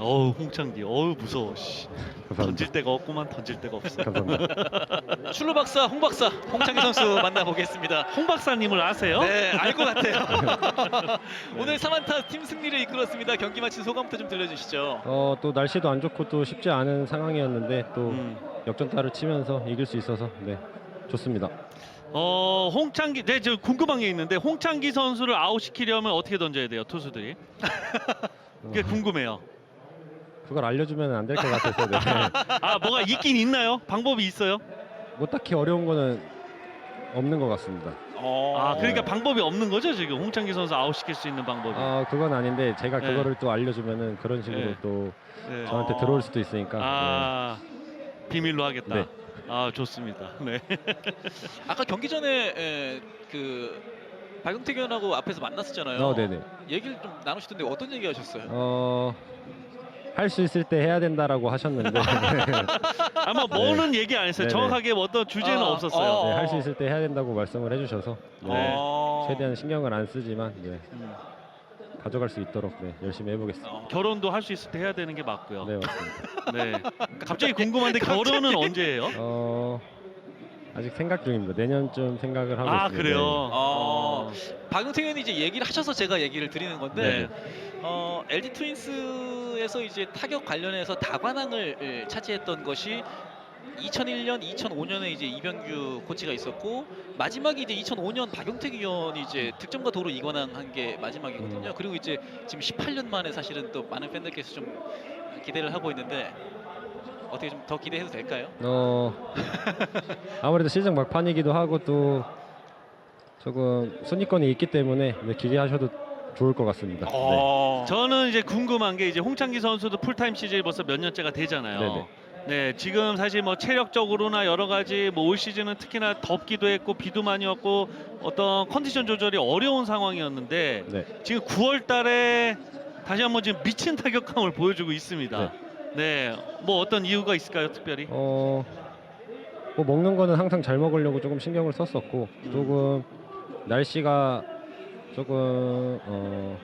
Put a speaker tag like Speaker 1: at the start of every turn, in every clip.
Speaker 1: 어우 홍창기 어우 무서워 씨. 던질 데가 없구만 던질 데가 없어
Speaker 2: 감사합니다.
Speaker 3: 출루 박사 홍 박사 홍창기 선수 만나보겠습니다.
Speaker 1: 홍 박사님을 아세요?
Speaker 3: 네, 알 것 같아요. 오늘 3안타 팀 승리를 이끌었습니다. 경기 마친 소감부터 좀 들려주시죠.
Speaker 2: 어, 또 날씨도 안 좋고 또 쉽지 않은 상황이었는데 또
Speaker 1: 음.
Speaker 2: 역전타를 치면서 이길 수 있어서 네 좋습니다.
Speaker 1: 어 홍창기 네 저 궁금한 게 있는데 홍창기 선수를 아웃시키려면 어떻게 던져야 돼요 투수들이? 그게 궁금해요
Speaker 2: 그걸 알려주면 안 될 것 같아서 네.
Speaker 1: 아 뭐가 있긴 있나요? 방법이 있어요?
Speaker 2: 뭐 딱히 어려운 거는 없는 것 같습니다.
Speaker 1: 아 그러니까
Speaker 2: 네.
Speaker 1: 방법이 없는 거죠 지금 홍창기 선수 아웃 시킬 수 있는 방법이
Speaker 2: 아 그건 아닌데 제가
Speaker 1: 네.
Speaker 2: 그거를 또 알려주면은 그런 식으로
Speaker 1: 네.
Speaker 2: 또
Speaker 1: 네.
Speaker 2: 저한테 들어올 수도 있으니까
Speaker 1: 아 비밀로 하겠다
Speaker 2: 네.
Speaker 1: 아 좋습니다 네
Speaker 3: 아까 경기 전에 에, 그 박용택 의원하고 앞에서 만났었잖아요.
Speaker 2: 네. 어, 네네.
Speaker 3: 얘기를 좀 나누시던데 어떤 얘기 하셨어요?
Speaker 2: 어, 할 수 있을 때 해야 된다라고 하셨는데
Speaker 1: 아마 뭐는 얘기 안 했어요
Speaker 2: 네네.
Speaker 1: 정확하게 뭐 어떤 주제는
Speaker 3: 아,
Speaker 1: 없었어요
Speaker 3: 어.
Speaker 2: 네, 할수 있을 때 해야 된다고 말씀을 해주셔서 네,
Speaker 3: 어.
Speaker 2: 최대한 신경을 안 쓰지만 네,
Speaker 1: 음.
Speaker 2: 가져갈 수 있도록 네, 열심히 해보겠습니다.
Speaker 3: 어.
Speaker 1: 결혼도 할 수 있을 때 해야 되는 게 맞고요
Speaker 2: 네 맞습니다.
Speaker 1: 네. 갑자기 궁금한데 결혼은 언제예요?
Speaker 2: 어, 아직 생각 중입니다. 내년쯤 생각을 하고
Speaker 1: 아
Speaker 2: 있습니다.
Speaker 1: 그래요.
Speaker 3: 어. 박용택 의원이 이제 얘기를 하셔서 제가 얘기를 드리는 건데
Speaker 1: 네.
Speaker 3: 어, LG 트윈스에서 이제 타격 관련해서 다관왕을 예, 차지했던 것이 2001년, 2005년에 이제 이병규 코치가 있었고 마지막이 이제 2005년 박용택 의원이 이제 득점과 도로 이관왕 한 게 마지막이거든요.
Speaker 2: 음.
Speaker 3: 그리고 이제 지금 18년 만에 사실은 또 많은 팬들께서 좀 기대를 하고 있는데 어떻게 좀 더 기대해도 될까요?
Speaker 2: 어, 아무래도 시즌 막판이기도 하고 또 조금 순위권이 있기 때문에 네, 기대하셔도 좋을 것 같습니다. 네.
Speaker 3: 어.
Speaker 1: 저는 이제 궁금한 게 이제 홍창기 선수도 풀타임 시즌이 벌써 몇 년째가 되잖아요.
Speaker 2: 네네.
Speaker 1: 네, 지금 사실 뭐 체력적으로나 여러 가지 뭐 올 시즌은 특히나 덥기도 했고 비도 많이 왔고 어떤 컨디션 조절이 어려운 상황이었는데
Speaker 2: 네.
Speaker 1: 지금 9월 달에 다시 한번 지금 미친 타격감을 보여주고 있습니다. 네. 뭐 어떤 이유가 있을까요, 특별히?
Speaker 2: 어, 뭐 먹는 거는 항상 잘 먹으려고 조금 신경을 썼었고
Speaker 1: 음.
Speaker 2: 조금 날씨가 조금 어,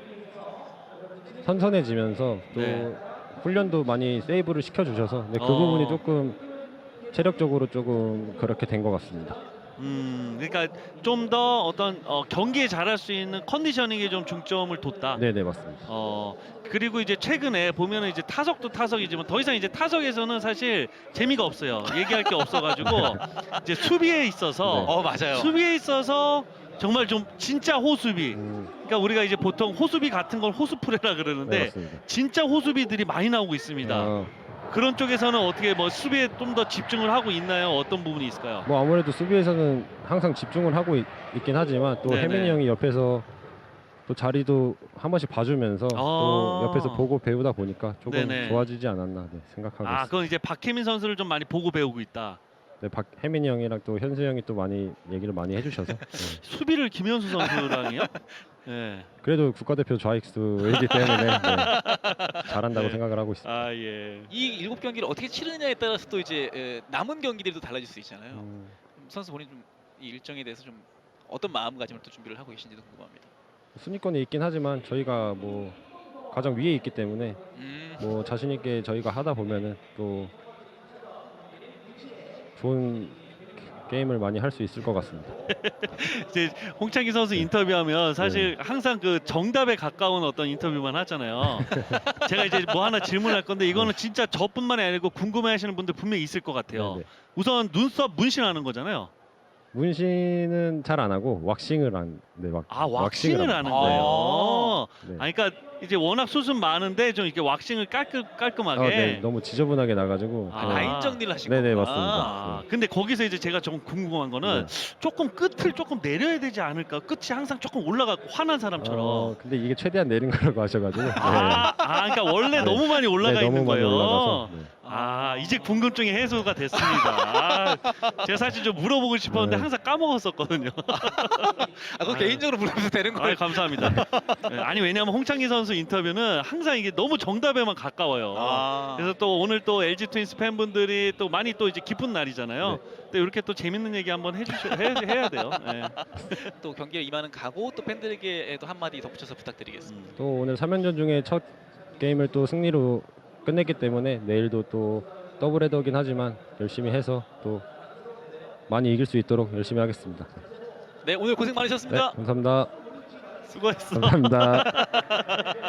Speaker 2: 선선해지면서 또
Speaker 1: 네.
Speaker 2: 훈련도 많이 세이브를 시켜주셔서 네, 그
Speaker 1: 어.
Speaker 2: 부분이 조금 체력적으로 조금 그렇게 된 것 같습니다.
Speaker 1: 음, 그러니까 좀 더 어떤 어, 경기에 잘할 수 있는 컨디셔닝에 좀 중점을 뒀다.
Speaker 2: 네네 맞습니다.
Speaker 1: 어 그리고 이제 최근에 보면은 이제 타석도 타석이지만 더 이상 이제 타석에서는 사실 재미가 없어요. 얘기할 게 없어가지고 이제 수비에 있어서
Speaker 2: 네.
Speaker 3: 어 맞아요.
Speaker 1: 수비에 있어서 정말 좀 진짜 호수비.
Speaker 2: 음,
Speaker 1: 그러니까 우리가 이제 보통 호수비 같은 걸 호수프레라
Speaker 2: 네
Speaker 1: 그러는데
Speaker 2: 맞습니다.
Speaker 1: 진짜 호수비들이 많이 나오고 있습니다.
Speaker 2: 어,
Speaker 1: 그런 쪽에서는 어떻게 뭐 수비에 좀 더 집중을 하고 있나요? 어떤 부분이 있을까요?
Speaker 2: 뭐 아무래도 수비에서는 항상 집중을 하고 있, 긴 하지만 또
Speaker 1: 네네.
Speaker 2: 혜민이 형이 옆에서 또 자리도 한 번씩 봐주면서
Speaker 1: 아.
Speaker 2: 또 옆에서 보고 배우다 보니까 조금
Speaker 1: 네네.
Speaker 2: 좋아지지 않았나 네, 생각하고
Speaker 1: 아,
Speaker 2: 있습니다.
Speaker 1: 그건 이제 박혜민 선수를 좀 많이 보고 배우고 있다.
Speaker 2: 네, 박, 혜민이 형이랑 또 현수 형이 또 많이 얘기를 많이 해주셔서 네.
Speaker 1: 수비를 김현수 선수랑이요? 네.
Speaker 2: 그래도 국가대표 좌익수이기 때문에 네, 잘한다고
Speaker 1: 네.
Speaker 2: 생각을 하고 있습니다.
Speaker 1: 아 예.
Speaker 3: 이 일곱 경기를 어떻게 치르느냐에 따라서 또 이제 에, 남은 경기들도 달라질 수 있잖아요.
Speaker 2: 음,
Speaker 3: 선수 본인 좀이 일정에 대해서 좀 어떤 마음가짐을 또 준비를 하고 계신지도 궁금합니다.
Speaker 2: 순위권에 있긴 하지만 저희가 뭐 가장 위에 있기 때문에
Speaker 3: 음,
Speaker 2: 뭐 자신 있게 저희가 하다 보면은 또 좋은 게임을 많이 할 수 있을 것 같습니다.
Speaker 1: 이제 홍창기 선수 인터뷰하면 사실 항상 그 정답에 가까운 어떤 인터뷰만 하잖아요. 제가 이제 뭐 하나 질문할 건데 이거는 진짜 저뿐만이 아니고 궁금해하시는 분들 분명히 있을 것 같아요.
Speaker 2: 네네.
Speaker 1: 우선 눈썹 문신하는 거잖아요.
Speaker 2: 문신은 잘 안 하고 왁싱을 안, 네, 왁,
Speaker 1: 아 왁싱을. 하는
Speaker 3: 아.
Speaker 1: 거예요.
Speaker 2: 네.
Speaker 1: 아 그러니까 이제 워낙 수순 많은데 좀 이렇게 왁싱을 깔끔 깔끔하게.
Speaker 2: 아, 네, 너무 지저분하게 나가지고
Speaker 1: 아,
Speaker 2: 좀-
Speaker 3: 라인 정리를 하신
Speaker 2: 네네,
Speaker 3: 거구나.
Speaker 2: 맞습니다.
Speaker 1: 아, 근데 거기서 이제 제가 좀 궁금한 거는
Speaker 2: 네.
Speaker 1: 조금 끝을 조금 내려야 되지 않을까? 끝이 항상 조금 올라가고 화난 사람처럼.
Speaker 2: 어, 근데 이게 최대한 내린 거라고 하셔가지고 네.
Speaker 1: 아, 아, 그러니까 원래
Speaker 2: 네.
Speaker 1: 너무 많이 올라가
Speaker 2: 네,
Speaker 1: 있는
Speaker 2: 너무 많이
Speaker 1: 거예요.
Speaker 2: 올라가서 네.
Speaker 1: 아, 이제 궁금증이 해소가 됐습니다. 아, 제가 사실 좀 물어보고 싶었는데
Speaker 2: 네.
Speaker 1: 항상 까먹었었거든요.
Speaker 3: 아, 그거
Speaker 1: 아유.
Speaker 3: 개인적으로 물어도 되는
Speaker 1: 아,
Speaker 3: 거예요?
Speaker 1: 감사합니다. 네, 아니 왜냐하면 홍창기 선수 인터뷰는 항상 이게 너무 정답에만 가까워요.
Speaker 3: 아,
Speaker 1: 그래서 또 오늘 또 LG 트윈스 팬분들이 또 많이 또 이제 기쁜 날이잖아요.
Speaker 2: 네.
Speaker 1: 또 이렇게 또 재밌는 얘기 한번 해주셔 해, 해야 돼요. 네.
Speaker 3: 또 경기에 임하는 각오 또 팬들에게도 한마디 덧붙여서 부탁드리겠습니다.
Speaker 1: 음.
Speaker 2: 또 오늘 3연전 중에 첫 게임을 또 승리로 끝냈기 때문에 내일도 또 더블 헤더긴 하지만 열심히 해서 또 많이 이길 수 있도록 열심히 하겠습니다.
Speaker 3: 네 오늘 고생
Speaker 2: 네,
Speaker 3: 많으셨습니다.
Speaker 2: 감사합니다.
Speaker 1: 수고했어.
Speaker 2: 감사합니다.